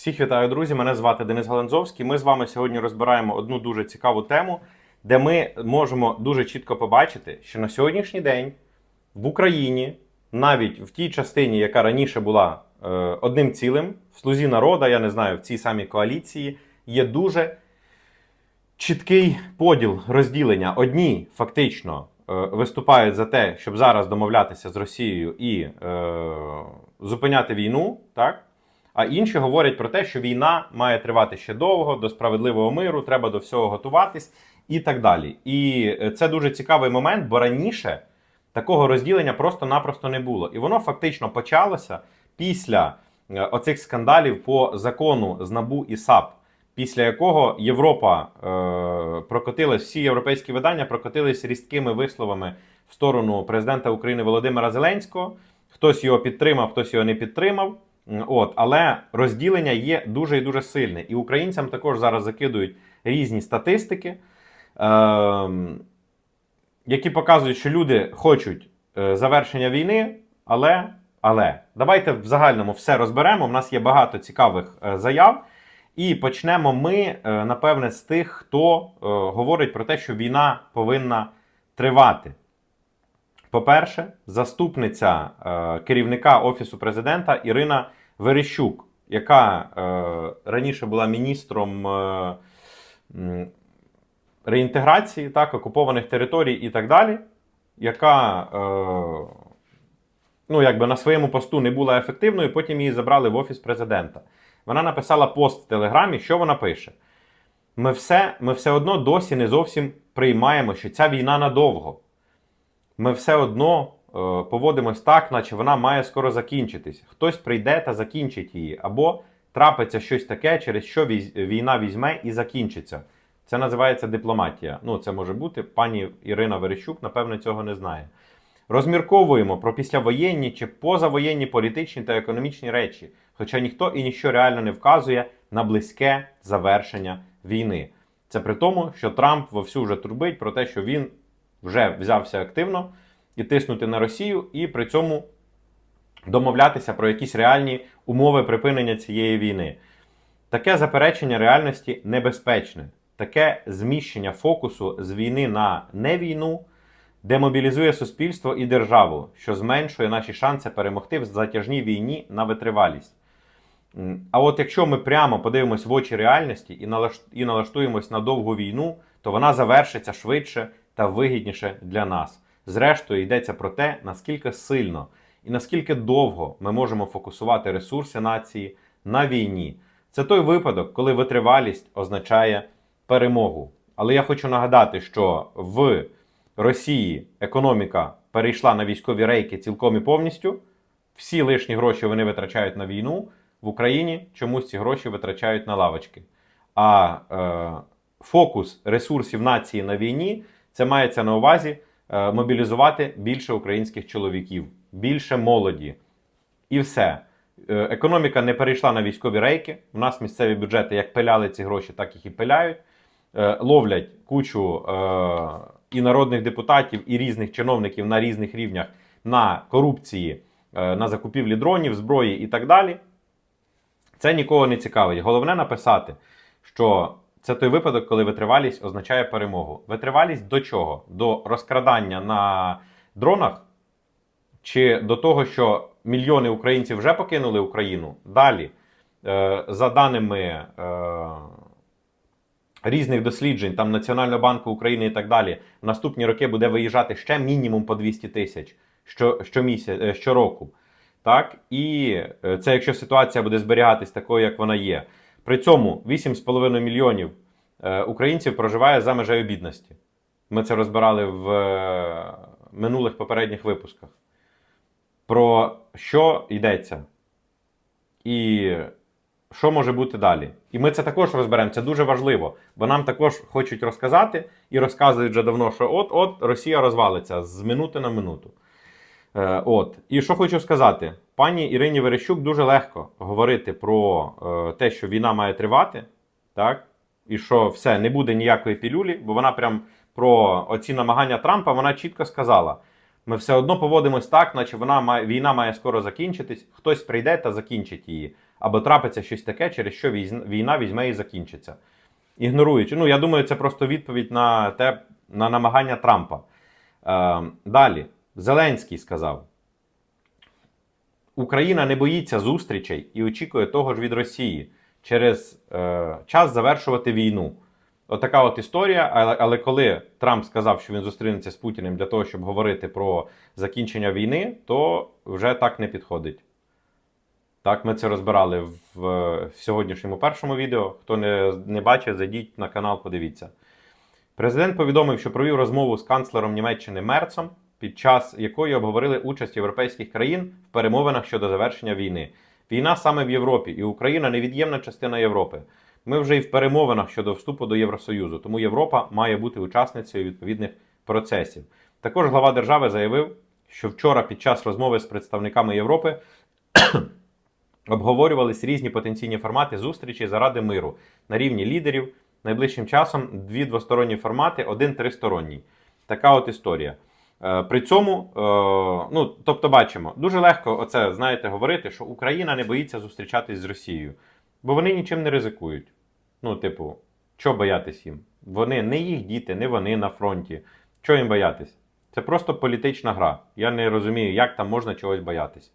Всіх вітаю, друзі! Мене звати Денис Галанзовський. Ми з вами сьогодні розбираємо одну дуже цікаву тему, де ми можемо дуже чітко побачити, що на сьогоднішній день в Україні, навіть в тій частині, яка раніше була е, одним цілим, в слузі народа, я не знаю, в цій самій коаліції, є дуже чіткий поділ розділення. Одні фактично е, виступають за те, щоб зараз домовлятися з Росією і е, зупиняти війну, так? А інші говорять про те, що війна має тривати ще довго, до справедливого миру, треба до всього готуватись і так далі. І е, це дуже цікавий момент, бо раніше такого розділення просто-напросто не було. І воно фактично почалося після е, оцих скандалів по закону з НАБУ і САП, після якого Європа е, прокотилась, всі європейські видання прокотились різкими висловами в сторону президента України Володимира Зеленського. Хтось його підтримав, хтось його не підтримав. От, але розділення є дуже і дуже сильне. І українцям також зараз закидують різні статистики, ем, які показують, що люди хочуть е, завершення війни, але, але давайте в загальному все розберемо. У нас є багато цікавих е, заяв. І почнемо ми, е, напевне, з тих, хто е, говорить про те, що війна повинна тривати. По-перше, заступниця е, керівника Офісу президента Ірина Верещук, яка е, раніше була міністром е, реінтеграції так, окупованих територій і так далі, яка е, ну, якби на своєму посту не була ефективною, потім її забрали в Офіс президента. Вона написала пост в Телеграмі, що вона пише. Ми все, ми все одно досі не зовсім приймаємо, що ця війна надовго ми все одно поводимось так, наче вона має скоро закінчитись. Хтось прийде та закінчить її, або трапиться щось таке, через що війна візьме і закінчиться. Це називається дипломатія. Ну, це може бути. Пані Ірина Верещук, напевне, цього не знає. Розмірковуємо про післявоєнні чи позавоєнні політичні та економічні речі, хоча ніхто і ніщо реально не вказує на близьке завершення війни. Це при тому, що Трамп вовсю вже турбить про те, що він вже взявся активно і тиснути на Росію, і при цьому домовлятися про якісь реальні умови припинення цієї війни. Таке заперечення реальності небезпечне, таке зміщення фокусу з війни на невійну демобілізує суспільство і державу, що зменшує наші шанси перемогти в затяжній війні на витривалість. А от якщо ми прямо подивимось в очі реальності і налаш- і налаштуємось на довгу війну, то вона завершиться швидше та вигідніше для нас. Зрештою, йдеться про те, наскільки сильно і наскільки довго ми можемо фокусувати ресурси нації на війні. Це той випадок, коли витривалість означає перемогу. Але я хочу нагадати, що в Росії економіка перейшла на військові рейки цілком і повністю. Всі лишні гроші вони витрачають на війну. В Україні чомусь ці гроші витрачають на лавочки. А е, фокус ресурсів нації на війні це мається на увазі мобілізувати більше українських чоловіків, більше молоді. І все. Е, Економіка не перейшла на військові рейки. У нас місцеві бюджети як пиляли ці гроші, так їх і пиляють. Е, Ловлять кучу е, і народних депутатів, і різних чиновників на різних рівнях на корупції, е, на закупівлі дронів, зброї і так далі. Це нікого не цікавить. Головне написати, що це той випадок, коли витривалість означає перемогу. Витривалість до чого? До розкрадання на дронах, чи до того, що мільйони українців вже покинули Україну? Далі, е, за даними е, різних досліджень, там Національного банку України і так далі, в наступні роки буде виїжджати ще мінімум по 200 тисяч що, щомісяця, е, щороку. Так? І це якщо ситуація буде зберігатись такою, як вона є. При цьому 8,5 мільйонів е, українців проживає за межею бідності. Ми це розбирали в е, минулих попередніх випусках. Про що йдеться? І що може бути далі? І ми це також розберемо. Це дуже важливо, бо нам також хочуть розказати і розказують вже давно, що от-от Росія розвалиться з минути на минуту. Е, от. І що хочу сказати, пані Ірині Верещук дуже легко говорити про е, те, що війна має тривати, так? І що все, не буде ніякої пілюлі, бо вона прям про оці намагання Трампа вона чітко сказала: ми все одно поводимось так, наче вона має, війна має скоро закінчитись, хтось прийде та закінчить її. або трапиться щось таке, через що війна візьме і закінчиться. Ігноруючи. Ну, я думаю, це просто відповідь на те, на намагання Трампа. Е, далі, Зеленський сказав: Україна не боїться зустрічей і очікує того ж від Росії через е, час завершувати війну. Отака от історія. Але, але коли Трамп сказав, що він зустрінеться з Путіним для того, щоб говорити про закінчення війни, то вже так не підходить. Так, ми це розбирали в, в сьогоднішньому першому відео. Хто не, не бачив, зайдіть на канал, подивіться. Президент повідомив, що провів розмову з канцлером Німеччини Мерцом, під час якої обговорили участь європейських країн в перемовинах щодо завершення війни. Війна саме в Європі, і Україна невід'ємна частина Європи. Ми вже і в перемовинах щодо вступу до Євросоюзу, тому Європа має бути учасницею відповідних процесів. Також глава держави заявив, що вчора під час розмови з представниками Європи обговорювались різні потенційні формати зустрічі заради миру на рівні лідерів. Найближчим часом дві двосторонні формати, один тристоронній. Така от історія. Е, При цьому, е, ну тобто, бачимо, дуже легко оце знаєте говорити, що Україна не боїться зустрічатись з Росією, бо вони нічим не ризикують. Ну, типу, що боятись їм? Вони не їх діти, не вони на фронті. Що їм боятись? Це просто політична гра. Я не розумію, як там можна чогось боятись.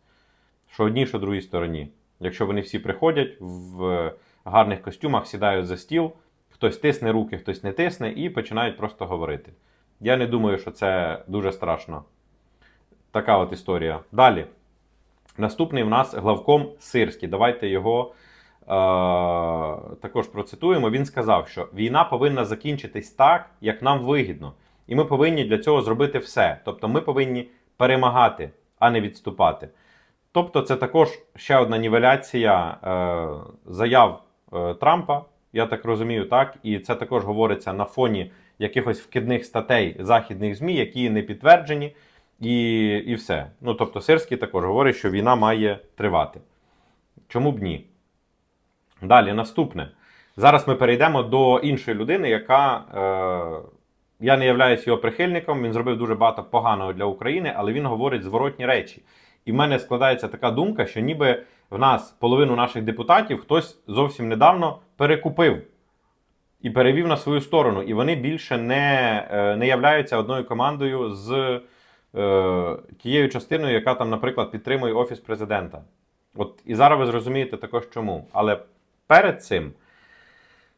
Що одній, що другій стороні. Якщо вони всі приходять в гарних костюмах, сідають за стіл, хтось тисне руки, хтось не тисне, і починають просто говорити. Я не думаю, що це дуже страшно. Така от історія. Далі. Наступний в нас главком Сирський. Давайте його е- також процитуємо. Він сказав, що війна повинна закінчитись так, як нам вигідно. І ми повинні для цього зробити все. Тобто ми повинні перемагати, а не відступати. Тобто, це також ще одна нівеляція е- заяв е- Трампа, я так розумію, так. І це також говориться на фоні якихось вкидних статей західних ЗМІ, які не підтверджені, і, і все. Ну тобто, Сирський також говорить, що війна має тривати. Чому б ні? Далі, наступне. Зараз ми перейдемо до іншої людини, яка. Е, я не являюсь його прихильником, він зробив дуже багато поганого для України, але він говорить зворотні речі. І в мене складається така думка, що ніби в нас половину наших депутатів хтось зовсім недавно перекупив і перевів на свою сторону. І вони більше не, е, не являються одною командою з е, тією частиною, яка там, наприклад, підтримує Офіс президента. От і зараз ви зрозумієте також чому. Але перед цим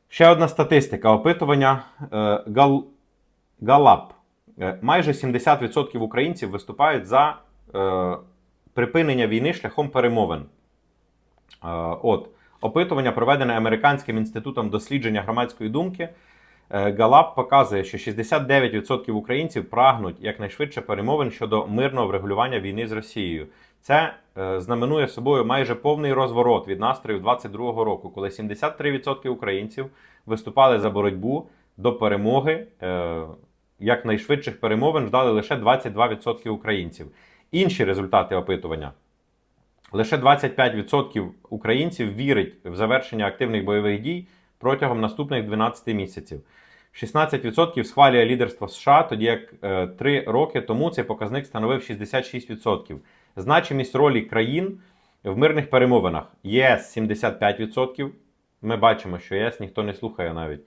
ще одна статистика опитування е, Гал, Галап. Е, Майже 70% українців виступають за е, припинення війни шляхом перемовин. Е, От, опитування, проведене Американським інститутом дослідження громадської думки, е, Галап показує, що 69% українців прагнуть якнайшвидше перемовин щодо мирного врегулювання війни з Росією. Це е, знаменує собою майже повний розворот від настроїв 22-го року, коли 73% українців виступали за боротьбу до перемоги. Е, якнайшвидших перемовин ждали лише 22% українців. Інші результати опитування. Лише 25% українців вірить в завершення активних бойових дій протягом наступних 12 місяців. 16% схвалює лідерство США, тоді як е, 3 роки тому цей показник становив 66%. Значимість ролі країн в мирних перемовинах ЄС 75%. Ми бачимо, що ЄС ніхто не слухає навіть.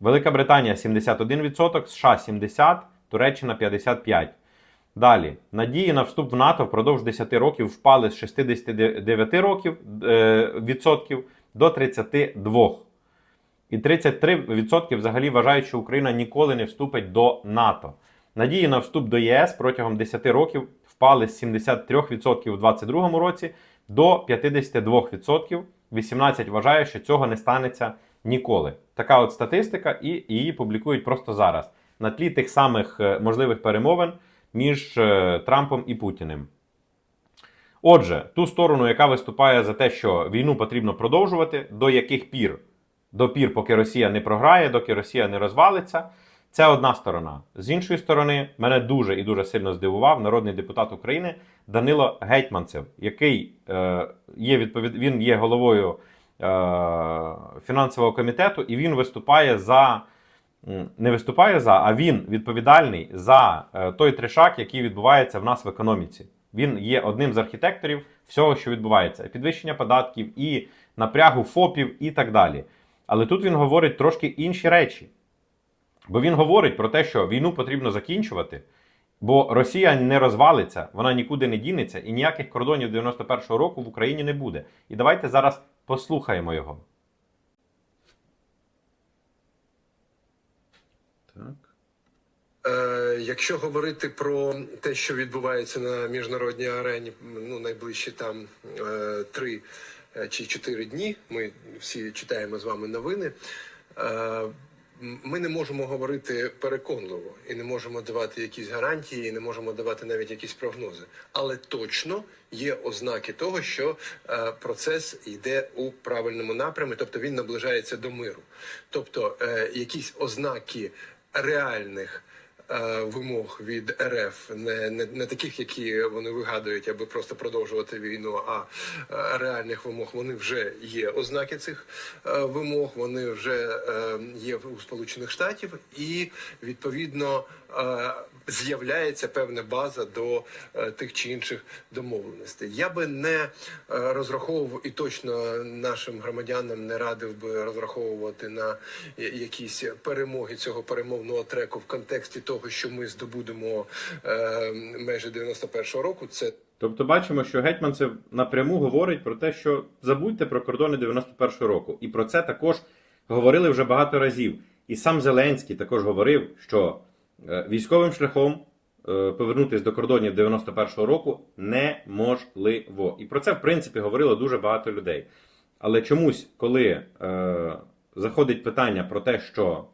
Велика Британія 71%, США 70%, Туреччина 55%. Далі, надії на вступ в НАТО впродовж 10 років впали з 69 років, е, відсотків до 32. І 33% взагалі вважають, що Україна ніколи не вступить до НАТО. Надії на вступ до ЄС протягом 10 років впали з 73% у 2022 році до 52%. 18 вважає, що цього не станеться ніколи. Така от статистика, і її публікують просто зараз на тлі тих самих е, можливих перемовин між е, Трампом і Путіним. Отже, ту сторону, яка виступає за те, що війну потрібно продовжувати, до яких пір? До пір, поки Росія не програє, доки Росія не розвалиться. Це одна сторона. З іншої сторони, мене дуже і дуже сильно здивував народний депутат України Данило Гетьманцев, який е, є відповід... він є головою е, фінансового комітету, і він виступає за не виступає за, а він відповідальний за е, той трешак, який відбувається в нас в економіці. Він є одним з архітекторів всього, що відбувається: підвищення податків і напрягу ФОПів і так далі. Але тут він говорить трошки інші речі. Бо він говорить про те, що війну потрібно закінчувати, бо Росія не розвалиться, вона нікуди не дінеться, і ніяких кордонів 91-го року в Україні не буде. І давайте зараз послухаємо його. Так. Е, Якщо говорити про те, що відбувається на міжнародній арені, ну найближчі там е, три е, чи чотири дні, ми всі читаємо з вами новини. е, Ми не можемо говорити переконливо і не можемо давати якісь гарантії, і не можемо давати навіть якісь прогнози. Але точно є ознаки того, що е, процес йде у правильному напрямі, тобто він наближається до миру. Тобто е, якісь ознаки реальних е, вимог від РФ, не, не, не таких, які вони вигадують, аби просто продовжувати війну, а е, реальних вимог. Вони вже є ознаки цих е, вимог, вони вже е, є у Сполучених Штатів, і відповідно е, з'являється певна база до е, тих чи інших домовленостей. Я би не е, розраховував і точно нашим громадянам не радив би розраховувати на якісь перемоги цього перемовного треку в контексті того, що ми здобудемо е, межі 91-го року. Це Тобто бачимо, що Гетьманцев напряму говорить про те, що забудьте про кордони 91-го року. І про це також говорили вже багато разів. І сам Зеленський також говорив, що військовим шляхом е, повернутися до кордонів 91-го року неможливо. І про це, в принципі, говорило дуже багато людей. Але чомусь, коли е, заходить питання про те, що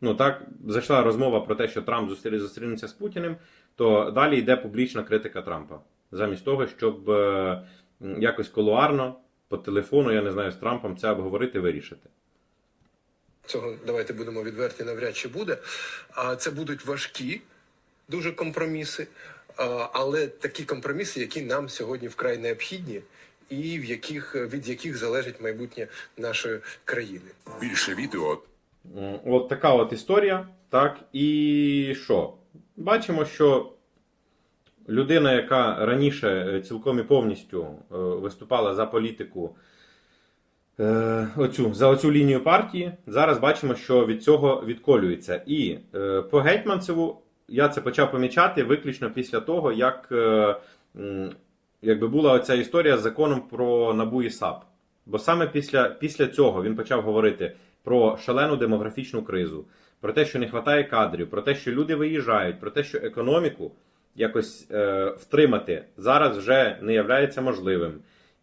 ну так зайшла розмова про те, що Трамп зустрі- зустрінеться з Путіним, то далі йде публічна критика Трампа. Замість того, щоб е, якось колуарно по телефону, я не знаю, з Трампом це обговорити, вирішити. Цього давайте будемо відверті, навряд чи буде. А це будуть важкі дуже компроміси, але такі компроміси, які нам сьогодні вкрай необхідні, і в яких від яких залежить майбутнє нашої країни. Більше відео От така от історія. Так, і що? Бачимо, що людина, яка раніше е, цілком і повністю е, виступала за політику, е, оцю, за оцю лінію партії, зараз бачимо, що від цього відколюється. І е, по Гетьманцеву я це почав помічати виключно після того, як е, якби була оця історія з законом про НАБУ і САП. Бо саме після, після цього він почав говорити про шалену демографічну кризу, про те, що не вистачає кадрів, про те, що люди виїжджають, про те, що економіку якось е, втримати зараз вже не являється можливим.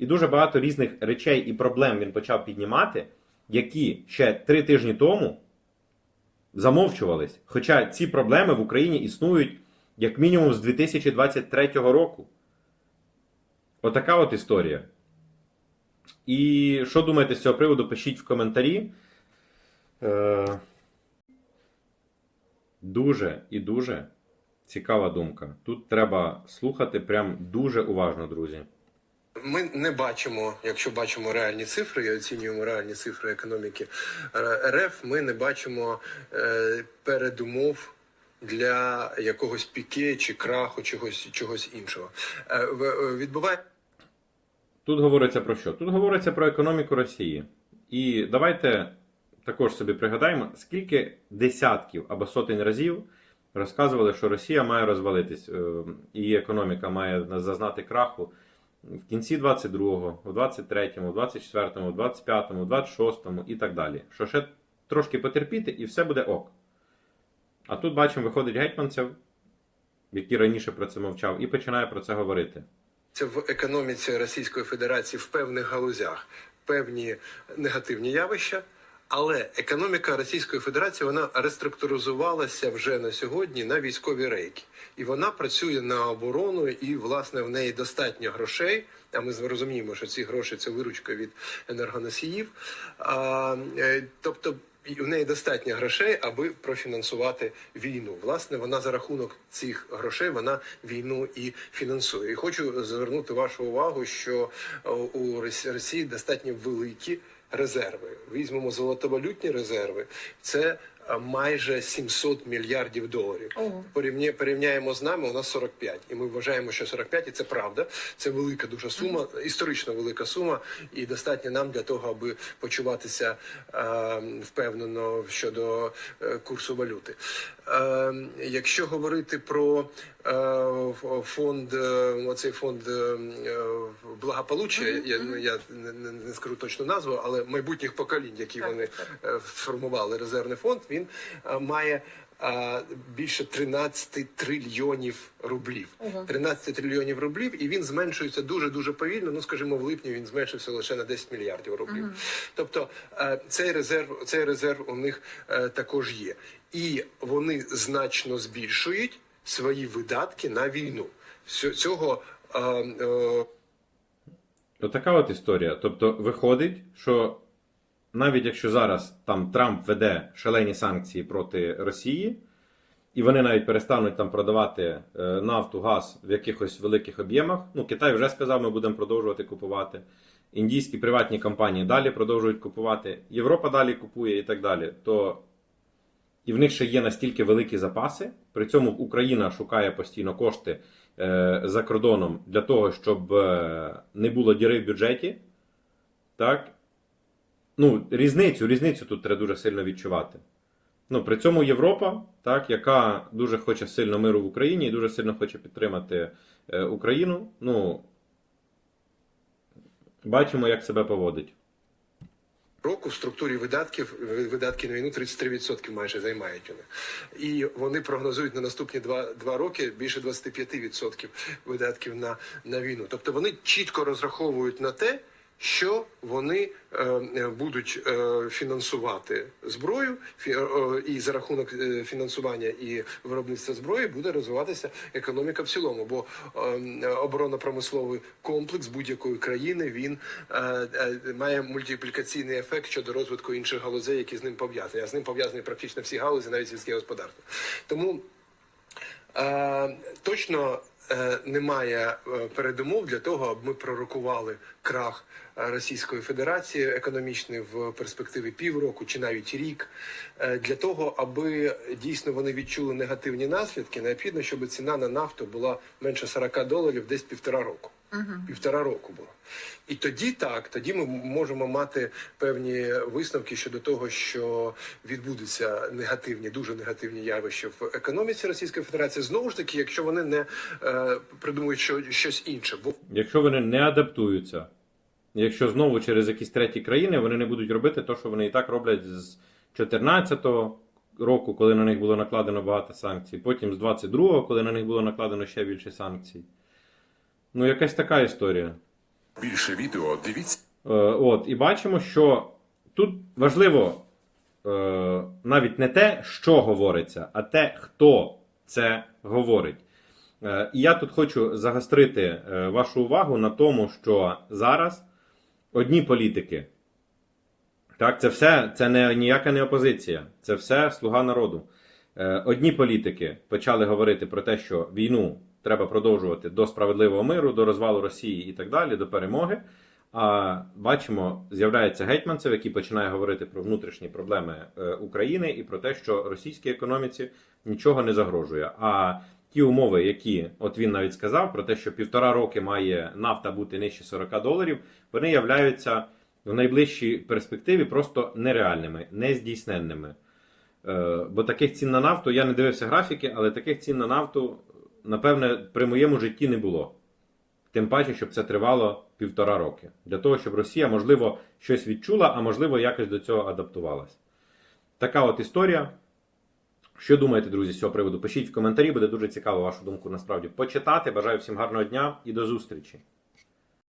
І дуже багато різних речей і проблем він почав піднімати, які ще три тижні тому замовчувались. Хоча ці проблеми в Україні існують як мінімум з 2023 року. Отака от історія. І що думаєте з цього приводу, пишіть в коментарі. Е, дуже і дуже цікава думка. Тут треба слухати прям дуже уважно, друзі. Ми не бачимо, якщо бачимо реальні цифри і оцінюємо реальні цифри економіки е, РФ, ми не бачимо е, передумов для якогось піке чи краху, чогось чогось іншого. Е, Відбуває Тут говориться про що? Тут говориться про економіку Росії. І давайте також собі пригадаємо, скільки десятків або сотень разів розказували, що Росія має розвалитись, її економіка має зазнати краху в кінці 22-го, в 23-му, в 24-му, в 25-му, в 26-му і так далі. Що ще трошки потерпіти і все буде ок. А тут бачимо, виходить гетьманцев, який раніше про це мовчав, і починає про це говорити. Це в економіці Російської Федерації в певних галузях певні негативні явища. Але економіка Російської Федерації вона реструктуризувалася вже на сьогодні на військові рейки, і вона працює на оборону, і власне в неї достатньо грошей. А ми розуміємо, що ці гроші це виручка від енергоносіїв. А, е, тобто в неї достатньо грошей, аби профінансувати війну. Власне, вона за рахунок цих грошей вона війну і фінансує. І хочу звернути вашу увагу, що е, у Росії достатньо великі резерви. Візьмемо золотовалютні резерви. Це майже 700 мільярдів доларів. Ого. Порівня, порівняємо з нами, у нас 45. І ми вважаємо, що 45, і це правда. Це велика дуже сума, історично велика сума, і достатньо нам для того, аби почуватися е, впевнено щодо е, курсу валюти. Е, якщо говорити про е, фонд, е, оцей фонд е, е, благополуччя, я, ну, я не, не- не скажу точну назву, але майбутніх поколінь, які Так, вони так. е, сформували резервний фонд, він е, має е, більше 13 трильйонів рублів. Ого. 13 трильйонів рублів, і він зменшується дуже дуже повільно. Ну скажімо, в липні він зменшився лише на 10 мільярдів рублів. Тобто е, цей резерв, цей резерв у них також є, і вони значно збільшують свої видатки на війну. Ць- Цього е, е, Отака от історія. Тобто виходить, що навіть якщо зараз там Трамп веде шалені санкції проти Росії, і вони навіть перестануть там продавати е, нафту, газ в якихось великих об'ємах. Ну, Китай вже сказав, ми будемо продовжувати купувати. Індійські приватні компанії далі продовжують купувати, Європа далі купує і так далі. То і в них ще є настільки великі запаси. При цьому Україна шукає постійно кошти е, за кордоном для того, щоб е, не було діри в бюджеті. Так? Ну, різницю, різницю тут треба дуже сильно відчувати. Ну, при цьому Європа, так, яка дуже хоче сильно миру в Україні і дуже сильно хоче підтримати е, Україну, ну, бачимо, як себе поводить. року в структурі видатків видатки на війну 33% майже займають вони. І вони прогнозують на наступні два, два роки більше 25% видатків на, на війну. Тобто вони чітко розраховують на те, що вони е, е, будуть е, фінансувати зброю, і за рахунок фінансування і виробництва зброї буде розвиватися економіка в цілому. Бо е, оборонно-промисловий комплекс будь-якої країни він має мультиплікаційний ефект щодо розвитку інших галузей, які з ним пов'язані. А з ним пов'язані практично всі галузі, навіть сільське господарство. Тому точно немає е, передумов для того, аби ми пророкували крах е, Російської Федерації економічний в перспективі півроку чи навіть рік. Е, Для того, аби дійсно вони відчули негативні наслідки, необхідно, щоб ціна на нафту була менше 40 доларів десь півтора року. Півтора року було. І тоді так, тоді ми можемо мати певні висновки щодо того, що відбудуться негативні, дуже негативні явища в економіці Російської Федерації. Знову ж таки, якщо вони не е, придумують що, щось інше, бо Якщо вони не адаптуються, якщо знову через якісь треті країни вони не будуть робити те, що вони і так роблять з 2014 року, коли на них було накладено багато санкцій, потім з 22-го, коли на них було накладено ще більше санкцій. Ну, якась така історія. Більше відео дивіться. Е, от, і бачимо, що тут важливо е, навіть не те, що говориться, а те, хто це говорить. Е, і я тут хочу загострити е, вашу увагу на тому, що зараз одні політики, так, це все, це не ніяка не опозиція, це все слуга народу. Е, Одні політики почали говорити про те, що війну треба продовжувати до справедливого миру, до розвалу Росії і так далі, до перемоги. А бачимо, з'являється гетьманцев, який починає говорити про внутрішні проблеми е, України і про те, що російській економіці нічого не загрожує. А ті умови, які от він навіть сказав, про те, що півтора роки має нафта бути нижче 40 доларів, вони являються в найближчій перспективі просто нереальними, нездійсненними. Е, Бо таких цін на нафту я не дивився графіки, але таких цін на нафту, напевне, при моєму житті не було. Тим паче, щоб це тривало півтора роки. Для того, щоб Росія, можливо, щось відчула, а можливо, якось до цього адаптувалась. Така от історія. Що думаєте, друзі, з цього приводу? Пишіть в коментарі, буде дуже цікаво вашу думку насправді почитати. Бажаю всім гарного дня і до зустрічі!